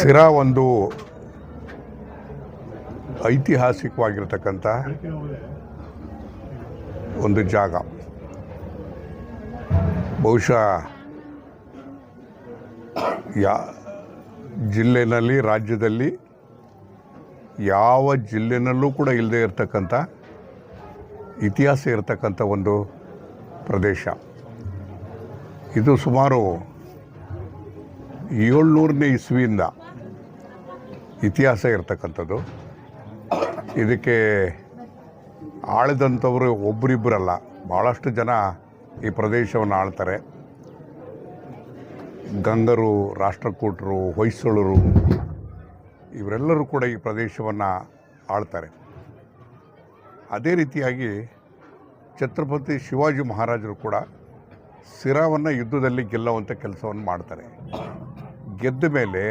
ಸಿರಾ ಒಂದು ಐತಿಹಾಸಿಕವಾಗಿರ್ತಕ್ಕಂಥ ಒಂದು ಜಾಗ. ಬಹುಶಃ ಯಾ ಜಿಲ್ಲೆನಲ್ಲಿ, ರಾಜ್ಯದಲ್ಲಿ ಯಾವ ಜಿಲ್ಲೆನಲ್ಲೂ ಕೂಡ ಇಲ್ಲದೆ ಇರತಕ್ಕಂಥ ಇತಿಹಾಸ ಇರತಕ್ಕಂಥ ಒಂದು ಪ್ರದೇಶ. ಇದು ಸುಮಾರು ಏಳ್ನೂರನೇ ಇಸ್ವಿಯಿಂದ ಇತಿಹಾಸ ಇರತಕ್ಕಂಥದ್ದು. ಇದಕ್ಕೆ ಆಳಿದಂಥವರು ಒಬ್ಬರಿಬ್ಬರಲ್ಲ ಭಾಳಷ್ಟು ಜನ ಈ ಪ್ರದೇಶವನ್ನು ಆಳ್ತಾರೆ. ಗಂಗರು, ರಾಷ್ಟ್ರಕೂಟರು, ಹೊಯ್ಸಳರು, ಇವರೆಲ್ಲರೂ ಕೂಡ ಈ ಪ್ರದೇಶವನ್ನು ಆಳ್ತಾರೆ. ಅದೇ ರೀತಿಯಾಗಿ ಛತ್ರಪತಿ ಶಿವಾಜಿ ಮಹಾರಾಜರು ಕೂಡ ಸಿರಾವನ್ನು ಯುದ್ಧದಲ್ಲಿ ಗೆಲ್ಲುವಂಥ ಕೆಲಸವನ್ನು ಮಾಡ್ತಾರೆ. ಗೆದ್ದ ಮೇಲೆ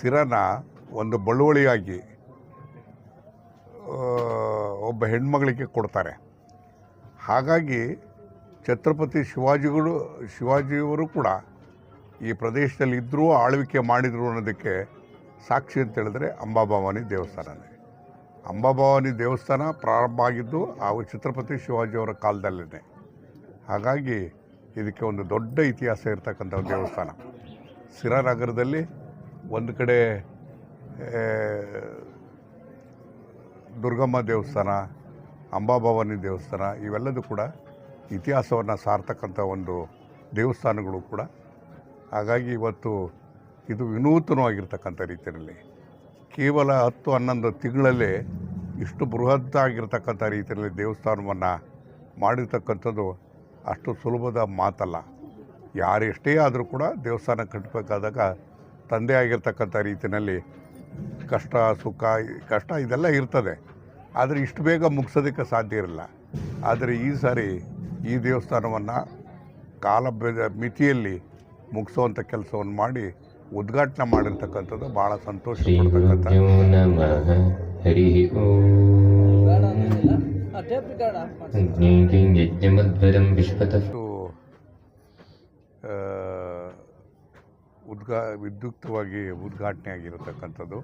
ಸಿರನ ಒಂದು ಬಳುವಳಿಯಾಗಿ ಒಬ್ಬ ಹೆಣ್ಮಗಳಿಗೆ ಕೊಡ್ತಾರೆ. ಹಾಗಾಗಿ ಛತ್ರಪತಿ ಶಿವಾಜಿಗಳು, ಶಿವಾಜಿಯವರು ಕೂಡ ಈ ಪ್ರದೇಶದಲ್ಲಿ ಇದ್ದರೂ ಆಳ್ವಿಕೆ ಮಾಡಿದರು ಅನ್ನೋದಕ್ಕೆ ಸಾಕ್ಷಿ ಅಂತ ಹೇಳಿದ್ರೆ ಅಂಬಾಭವಾನಿ ದೇವಸ್ಥಾನನೇ. ಅಂಬಾಭವಾನಿ ದೇವಸ್ಥಾನ ಪ್ರಾರಂಭ ಆಗಿದ್ದು ಆ ಛತ್ರಪತಿ ಶಿವಾಜಿಯವರ ಕಾಲದಲ್ಲೇ ಹಾಗಾಗಿ ಇದಕ್ಕೆ ಒಂದು ದೊಡ್ಡ ಇತಿಹಾಸ ಇರತಕ್ಕಂಥ ದೇವಸ್ಥಾನ. ಸಿರಾ ನಗರದಲ್ಲಿ ಒಂದು ಕಡೆ ದುರ್ಗಮ್ಮ ದೇವಸ್ಥಾನ, ಅಂಬಾಭವಾನಿ ದೇವಸ್ಥಾನ, ಇವೆಲ್ಲದೂ ಕೂಡ ಇತಿಹಾಸವನ್ನು ಸಾರ್ತಕ್ಕಂಥ ಒಂದು ದೇವಸ್ಥಾನಗಳು ಕೂಡ. ಹಾಗಾಗಿ ಇವತ್ತು ಇದು ವಿನೂತನವಾಗಿರ್ತಕ್ಕಂಥ ರೀತಿಯಲ್ಲಿ, ಕೇವಲ ಹತ್ತು, ಹನ್ನೊಂದು ತಿಂಗಳಲ್ಲೇ ಇಷ್ಟು ಬೃಹತ್ತಾಗಿರ್ತಕ್ಕಂಥ ರೀತಿಯಲ್ಲಿ ದೇವಸ್ಥಾನವನ್ನು ಮಾಡಿರ್ತಕ್ಕಂಥದ್ದು ಅಷ್ಟು ಸುಲಭದ ಮಾತಲ್ಲ. ಯಾರು ಆದರೂ ಕೂಡ ದೇವಸ್ಥಾನ ಕಟ್ಟಬೇಕಾದಾಗ ತಂದೆ ಆಗಿರ್ತಕ್ಕಂಥ ರೀತಿಯಲ್ಲಿ ಕಷ್ಟ ಸುಖ ಕಷ್ಟ ಇದೆಲ್ಲ ಇರ್ತದೆ. ಆದರೆ ಇಷ್ಟು ಬೇಗ ಮುಗಿಸೋದಕ್ಕೆ ಸಾಧ್ಯ ಇರಲ್ಲ. ಆದರೆ ಈ ಸಾರಿ ಈ ದೇವಸ್ಥಾನವನ್ನು ಕಾಲ ಮಿತಿಯಲ್ಲಿ ಮುಗಿಸುವಂಥ ಕೆಲಸವನ್ನು ಮಾಡಿ ಉದ್ಘಾಟನೆ ಮಾಡಿರ್ತಕ್ಕಂಥದ್ದು ಭಾಳ ಸಂತೋಷ ಪಡ್ತಕ್ಕಂಥ ಹರಿ ಓಂ. ಉದ್ಘಾ, ವಿದ್ಯುಕ್ತವಾಗಿ ಉದ್ಘಾಟನೆ ಆಗಿರತಕ್ಕಂಥದ್ದು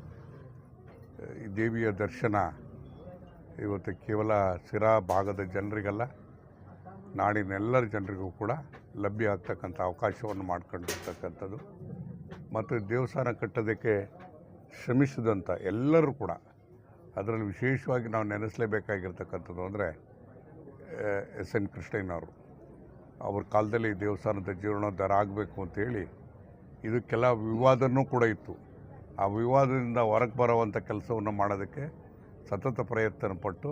ದೇವಿಯ ದರ್ಶನ ಇವತ್ತು ಕೇವಲ ಸಿರಾ ಭಾಗದ ಜನರಿಗಲ್ಲ, ನಾಡಿನೆಲ್ಲರ ಜನರಿಗೂ ಕೂಡ ಲಭ್ಯ ಆಗ್ತಕ್ಕಂಥ ಅವಕಾಶವನ್ನು ಮಾಡ್ಕೊಂಡಿರ್ತಕ್ಕಂಥದ್ದು. ಮತ್ತು ದೇವಸ್ಥಾನ ಕಟ್ಟೋದಕ್ಕೆ ಶ್ರಮಿಸಿದಂಥ ಎಲ್ಲರೂ ಕೂಡ ಅದರಲ್ಲಿ ವಿಶೇಷವಾಗಿ ನಾವು ನೆನೆಸಲೇಬೇಕಾಗಿರ್ತಕ್ಕಂಥದ್ದು ಅಂದರೆ ಎಸ್ ಎನ್ ಕೃಷ್ಣಯ್ಯನವರು. ಅವ್ರ ಕಾಲದಲ್ಲಿ ದೇವಸ್ಥಾನದ ಜೀರ್ಣೋದ್ಧಾರ ಆಗಬೇಕು ಅಂತೇಳಿ ಇದಕ್ಕೆಲ್ಲ ವಿವಾದನೂ ಕೂಡ ಇತ್ತು. ಆ ವಿವಾದದಿಂದ ಹೊರಗೆ ಬರುವಂಥ ಕೆಲಸವನ್ನು ಮಾಡೋದಕ್ಕೆ ಸತತ ಪ್ರಯತ್ನ ಪಟ್ಟು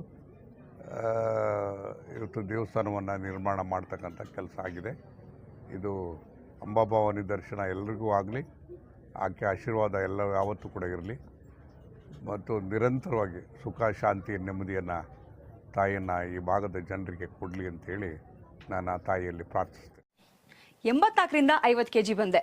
ಇವತ್ತು ದೇವಸ್ಥಾನವನ್ನು ನಿರ್ಮಾಣ ಮಾಡ್ತಕ್ಕಂಥ ಕೆಲಸ ಆಗಿದೆ. ಇದು ಅಂಬಾಭವಾನಿ ದರ್ಶನ ಎಲ್ರಿಗೂ ಆಗಲಿ, ಆಕೆ ಆಶೀರ್ವಾದ ಎಲ್ಲ ಯಾವತ್ತೂ ಕೂಡ ಇರಲಿ. ಮತ್ತು ನಿರಂತರವಾಗಿ ಸುಖ, ಶಾಂತಿ, ನೆಮ್ಮದಿಯನ್ನು ತಾಯಿಯನ್ನು ಈ ಭಾಗದ ಜನರಿಗೆ ಕೊಡಲಿ ಅಂತೇಳಿ ನಾನು ಆ ತಾಯಿಯಲ್ಲಿ ಪ್ರಾರ್ಥಿಸ್ತೇನೆ ಎಂಬತ್ನಾಲ್ಕರಿಂದ ಐವತ್ತು ಕೆ ಜಿ ಬಂದೆ.